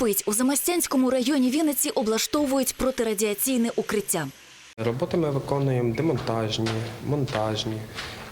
кипить. У Замостянському районі Вінниці облаштовують протирадіаційне укриття. Роботи ми виконуємо демонтажні, монтажні,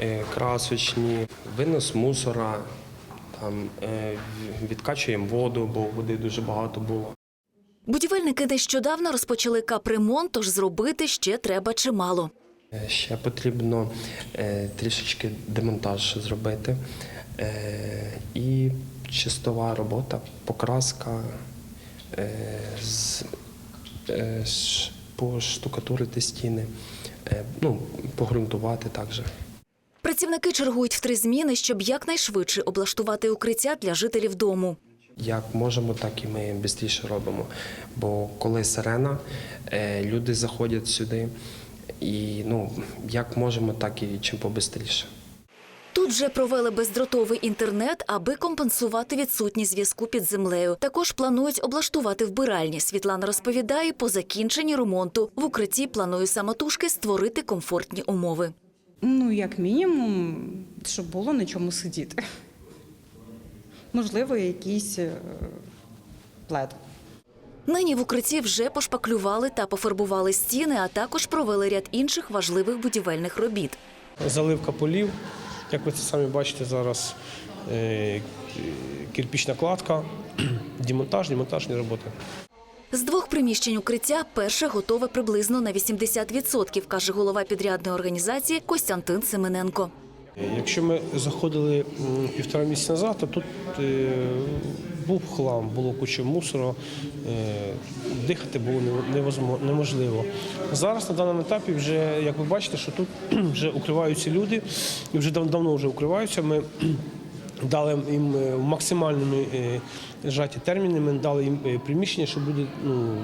е, красочні, винос мусора, там, е, відкачуємо воду, бо води дуже багато було. Будівельники нещодавно розпочали капремонт, тож зробити ще треба чимало. Е, Ще потрібно трішечки демонтаж зробити. І чистова робота, покраска, поштукатурити стіни, е, ну, погрунтувати також. Працівники чергують в три зміни, щоб якнайшвидше облаштувати укриття для жителів дому. Як можемо, так і ми швидше робимо. Бо коли сирена, е, люди заходять сюди, і ну, як можемо, так і чим побистріше. Тут вже провели бездротовий інтернет, аби компенсувати відсутність зв'язку під землею. Також планують облаштувати вбиральні. Світлана розповідає, по закінченні ремонту в укритті планує самотужки створити комфортні умови. Ну, як мінімум, щоб було на чому сидіти. Можливо, якийсь е, плед. Нині в укритті вже пошпаклювали та пофарбували стіни, а також провели ряд інших важливих будівельних робіт. Заливка полів, як ви це самі бачите зараз, е, кирпічна кладка, демонтаж, демонтажні роботи. З двох приміщень укриття перше готове приблизно на 80%, каже голова підрядної організації Костянтин Семененко. Якщо ми заходили півтора місяця назад, то тут е, був хлам, було куча мусору, е, дихати було неможливо. Зараз на даному етапі вже, як ви бачите, що тут вже укриваються люди, і вже дав- давно вже укриваються. Ми дали їм е, в максимальному е, зжаті терміни, ми дали їм е, приміщення, щоб люди ну,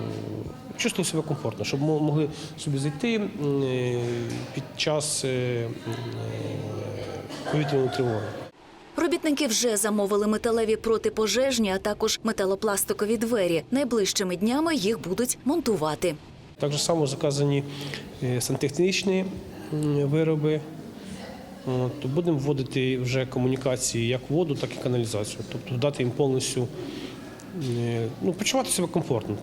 чувствували себе комфортно, щоб могли собі зайти е, під час е, е, повітряної тривоги. Робітники вже замовили металеві протипожежні, а також металопластикові двері. Найближчими днями їх будуть монтувати. Так само заказані е, сантехнічні вироби. От, Будемо вводити вже комунікації як воду, так і каналізацію. Тобто дати їм повністю е, ну, почувати себе комфортно.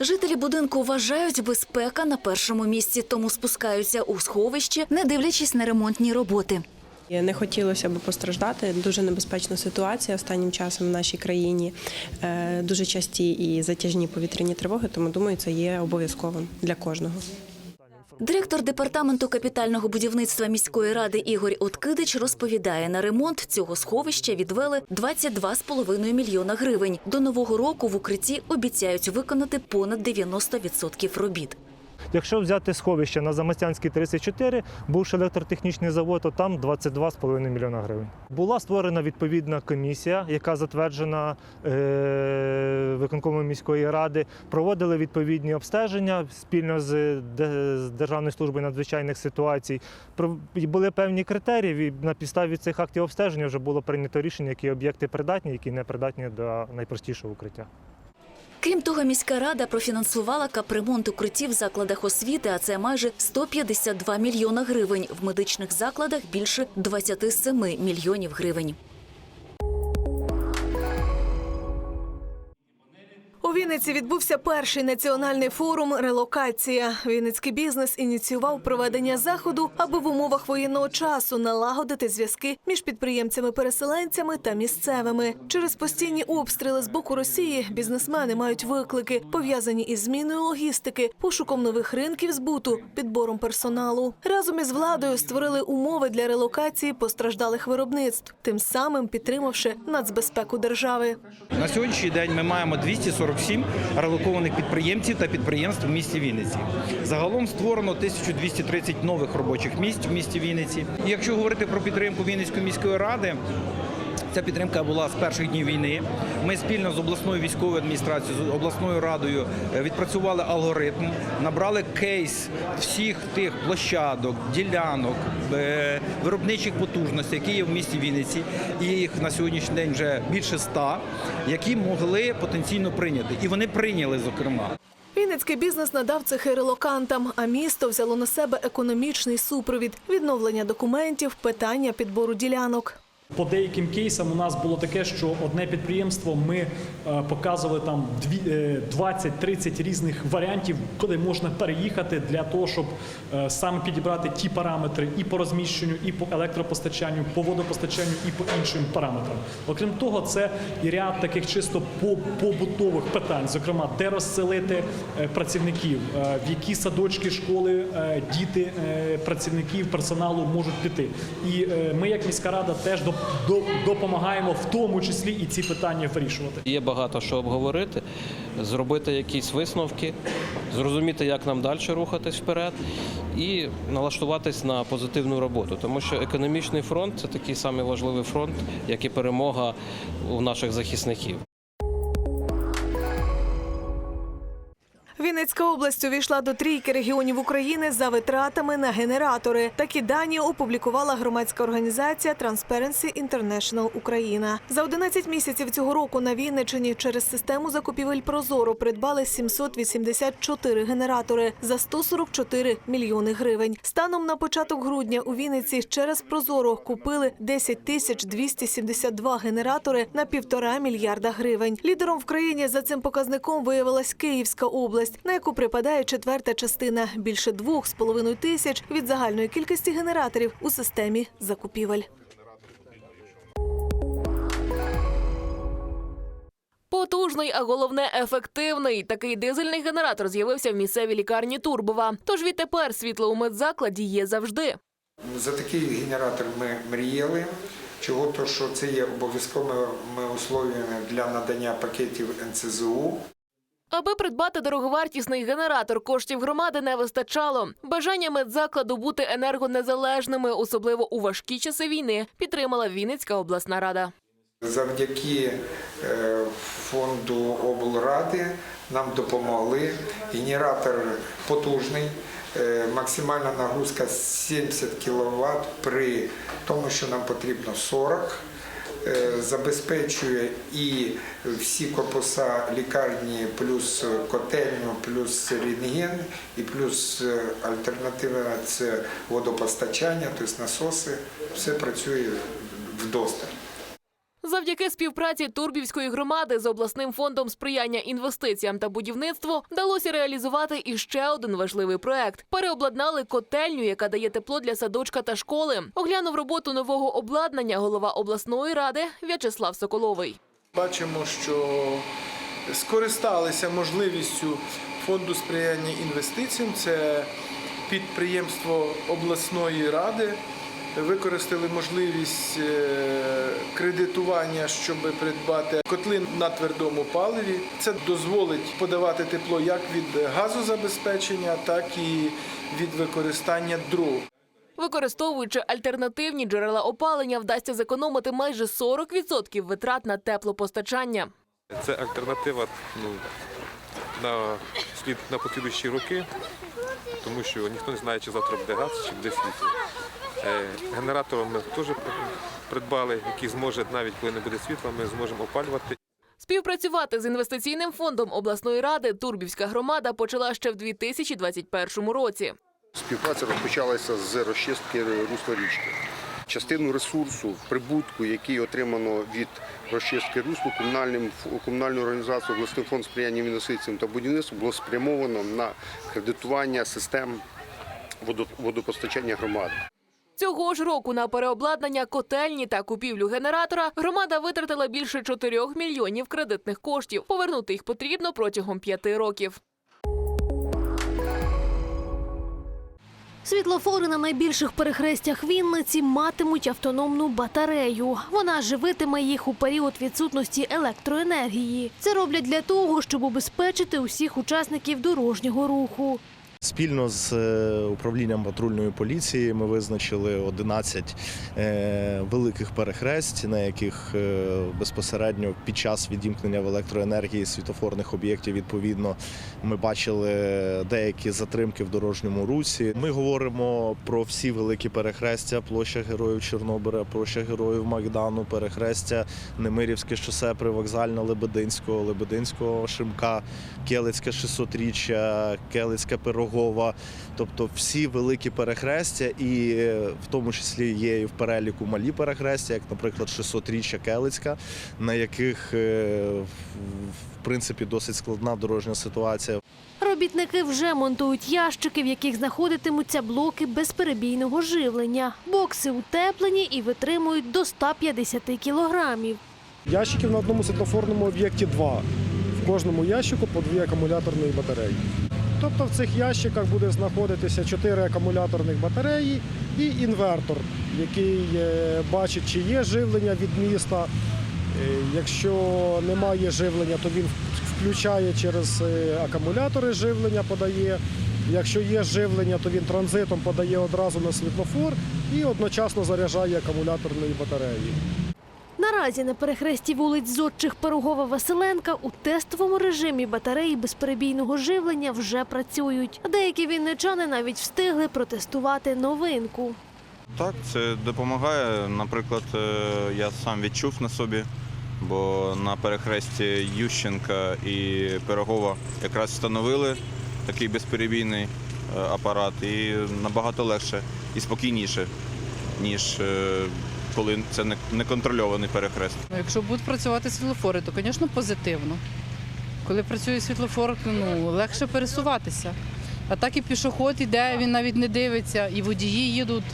Жителі будинку вважають, безпека на першому місці, тому спускаються у сховище, не дивлячись на ремонтні роботи. Не хотілося б постраждати. Дуже небезпечна ситуація останнім часом в нашій країні. Е, Дуже часті і затяжні повітряні тривоги, тому думаю, це є обов'язковим для кожного. Директор департаменту капітального будівництва міської ради Ігор Откидич розповідає, на ремонт цього сховища відвели 22,5 мільйона гривень. До нового року в укритті обіцяють виконати понад 90% робіт. Якщо взяти сховище на Замостянській 34, бувши електротехнічний завод, то там 22,5 мільйона гривень. Була створена відповідна комісія, яка затверджена е, виконкомом міської ради. Проводили відповідні обстеження спільно з, Де- з Державною службою надзвичайних ситуацій. Були певні критерії. і На підставі цих актів обстеження вже було прийнято рішення, які об'єкти придатні, які не придатні до найпростішого укриття. Крім того, міська рада профінансувала капремонт укриттів в закладах освіти, а це майже 152 мільйона гривень. В медичних закладах більше 27 мільйонів гривень. Вінниці відбувся перший національний форум Релокація. Вінницький бізнес ініціював проведення заходу, аби в умовах воєнного часу налагодити зв'язки між підприємцями-переселенцями та місцевими. Через постійні обстріли з боку Росії бізнесмени мають виклики, пов'язані із зміною логістики, пошуком нових ринків збуту, підбором персоналу. Разом із владою створили умови для релокації постраждалих виробництв, тим самим підтримавши нацбезпеку держави. На сьогоднішній день ми маємо 247 релокованих підприємців та підприємств в місті Вінниці. Загалом створено 1230 нових робочих місць в місті Вінниці. Якщо говорити про підтримку Вінницької міської ради. Ця підтримка була з перших днів війни. Ми спільно з обласною військовою адміністрацією, з обласною радою е, відпрацювали алгоритм, набрали кейс всіх тих площадок, ділянок, е, виробничих потужностей, які є в місті Вінниці, і їх на сьогоднішній день вже більше ста, які могли потенційно прийняти. І вони прийняли, зокрема. Вінницький бізнес надав цехи релокантам, а місто взяло на себе економічний супровід, відновлення документів, питання підбору ділянок. По деяким кейсам у нас було таке, що одне підприємство ми е, показували там дві- е, 20-30 різних варіантів, куди можна переїхати для того, щоб е, саме підібрати ті параметри і по розміщенню, і по електропостачанню, по водопостачанню, і по іншим параметрам. Окрім того, це і ряд таких чисто по- побутових питань, зокрема, де розселити працівників, в які садочки, школи діти працівників персоналу можуть піти. І ми, як міська рада, теж доп- до- допомагаємо в тому числі і ці питання вирішувати. Є багато що обговорити, зробити якісь висновки, зрозуміти, як нам далі рухатись вперед, і налаштуватись на позитивну роботу. Тому що економічний фронт це такий самий важливий фронт, як і перемога у наших захисників. Вінницька область увійшла до трійки регіонів України за витратами на генератори. Такі дані опублікувала громадська організація Transparency International Україна. За 11 місяців цього року на Вінниччині через систему закупівель Прозоро придбали 784 генератори за 144 мільйони гривень. Станом на початок грудня у Вінниці через Прозоро купили 10 тисяч 272 генератори на півтора мільярда гривень. Лідером в країні за цим показником виявилась Київська область, на яку припадає четверта частина більше двох з половиною тисяч від загальної кількості генераторів у системі закупівель. Потужний, а головне ефективний. Такий дизельний генератор з'явився в місцевій лікарні Турбова. Тож відтепер світло у медзакладі є завжди. За такий генератор ми мріяли. Чого то, що це є обов'язковими условиями для надання пакетів НЦЗУ. Аби придбати дороговартісний генератор, коштів громади не вистачало. Бажання медзакладу бути енергонезалежними, особливо у важкі часи війни, підтримала Вінницька обласна рада. Завдяки е, фонду облради нам допомогли. Генератор потужний, е, максимальна нагрузка 70 кВт при тому, що нам потрібно 40 Е, Забезпечує і всі корпуса лікарні, плюс котельню, плюс рентген, і плюс е, альтернатива це водопостачання, тобто насоси. Все працює вдосталь. Завдяки співпраці Турбівської громади з обласним фондом сприяння інвестиціям та будівництву вдалося реалізувати іще один важливий проект. Переобладнали котельню, яка дає тепло для садочка та школи. Оглянув роботу нового обладнання голова обласної ради В'ячеслав Соколовий. Бачимо, що скористалися можливістю фонду сприяння інвестиціям. Це підприємство обласної ради. Використали можливість е, кредитування, щоб придбати котлин на твердому паливі. Це дозволить подавати тепло як від газозабезпечення, так і від використання дров. Використовуючи альтернативні джерела опалення, вдасться зекономити майже 40% витрат на теплопостачання. Це альтернатива ну, на, слід, на послідуючі роки, тому що ніхто не знає, чи завтра буде газ, чи буде світло. Е, Генератор ми теж придбали, який зможе, навіть коли не буде світла, ми зможемо опалювати. Співпрацювати з інвестиційним фондом обласної ради Турбівська громада почала ще в 2021 році. Співпраця розпочалася з розчистки русла річки. Частину ресурсу, прибутку, який отримано від розчистки руслу комунальним комунальною організацією обласний фонд сприяння інвестиціям та будівництву було спрямовано на кредитування систем водопостачання громади. Цього ж року на переобладнання котельні та купівлю генератора громада витратила більше 4 мільйонів кредитних коштів. Повернути їх потрібно протягом п'яти років. Світлофори на найбільших перехрестях Вінниці матимуть автономну батарею. Вона живитиме їх у період відсутності електроенергії. Це роблять для того, щоб убезпечити усіх учасників дорожнього руху. Спільно з е, управлінням патрульної поліції ми визначили 11 е, великих перехресть, на яких е, безпосередньо під час відімкнення в електроенергії світофорних об'єктів відповідно ми бачили деякі затримки в дорожньому русі. Ми говоримо про всі великі перехрестя, площа Героїв Чорнобиля, площа Героїв Майдану, перехрестя Немирівське шосе привокзальне Лебединського, Лебединського Шимка, Келицьке 600-річчя, Келицьке Пирогова. Пирогова, тобто всі великі перехрестя, і е, в тому числі є і в переліку малі перехрестя, як, наприклад, 600-річчя Келицька, на яких е, в- принципі досить складна дорожня ситуація. Робітники вже монтують ящики, в яких знаходитимуться блоки безперебійного живлення. Бокси утеплені і витримують до 150 кілограмів. Ящиків на одному світлофорному об'єкті два. В кожному ящику по дві акумуляторні батареї. Тобто в цих ящиках буде знаходитися чотири акумуляторних батареї і інвертор, який е, бачить, чи є живлення від міста. Е, Якщо немає живлення, то він включає через е, акумулятори живлення, подає. Якщо є живлення, то він транзитом подає одразу на світлофор і одночасно заряджає акумуляторної батареї. Наразі на перехресті вулиць Зодчих Пирогова Василенка у тестовому режимі батареї безперебійного живлення вже працюють. Деякі вінничани навіть встигли протестувати новинку. Так, це допомагає. Наприклад, е, я сам відчув на собі, бо на перехресті Ющенка і Пирогова якраз встановили такий безперебійний е, апарат і набагато легше і спокійніше, ніж е, коли це не- неконтрольований перехрест. Ну, Якщо будуть працювати світлофори, то, звісно, позитивно. Коли працює світлофор, ну, легше пересуватися. А так і пішоход іде, він навіть не дивиться, і водії їдуть.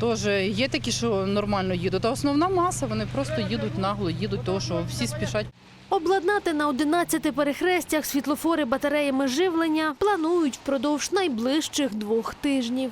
Теж є такі, що нормально їдуть. А основна маса вони просто їдуть нагло, їдуть, тому що всі спішать. Обладнати на 11 перехрестях світлофори батареями живлення планують впродовж найближчих двох тижнів.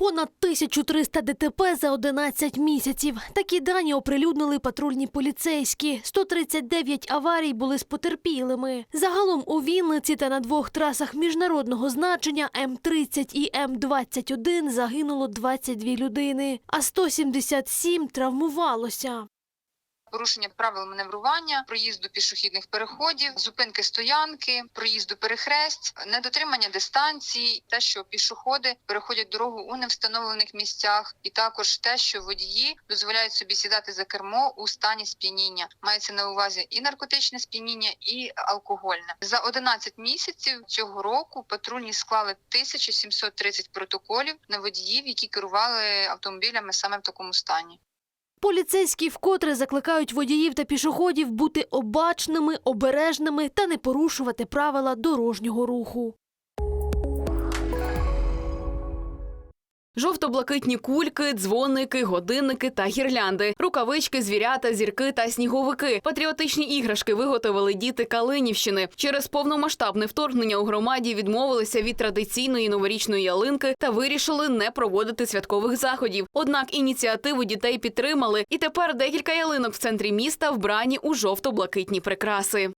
Понад 1300 ДТП за 11 місяців. Такі дані оприлюднили патрульні поліцейські. 139 аварій були з потерпілими. Загалом у Вінниці та на двох трасах міжнародного значення М30 і М21 загинуло 22 людини, а 177 травмувалося. Порушення правил маневрування, проїзду пішохідних переходів, зупинки стоянки, проїзду перехресть, недотримання дистанції, те, що пішоходи переходять дорогу у невстановлених місцях, і також те, що водії дозволяють собі сідати за кермо у стані сп'яніння. Мається на увазі і наркотичне сп'яніння, і алкогольне. За 11 місяців цього року патрульні склали 1730 протоколів на водіїв, які керували автомобілями саме в такому стані. Поліцейські вкотре закликають водіїв та пішоходів бути обачними, обережними та не порушувати правила дорожнього руху. Жовто-блакитні кульки, дзвоники, годинники та гірлянди, рукавички, звірята, зірки та сніговики. Патріотичні іграшки виготовили діти Калинівщини. Через повномасштабне вторгнення у громаді відмовилися від традиційної новорічної ялинки та вирішили не проводити святкових заходів. Однак ініціативу дітей підтримали, і тепер декілька ялинок в центрі міста вбрані у жовто-блакитні прикраси.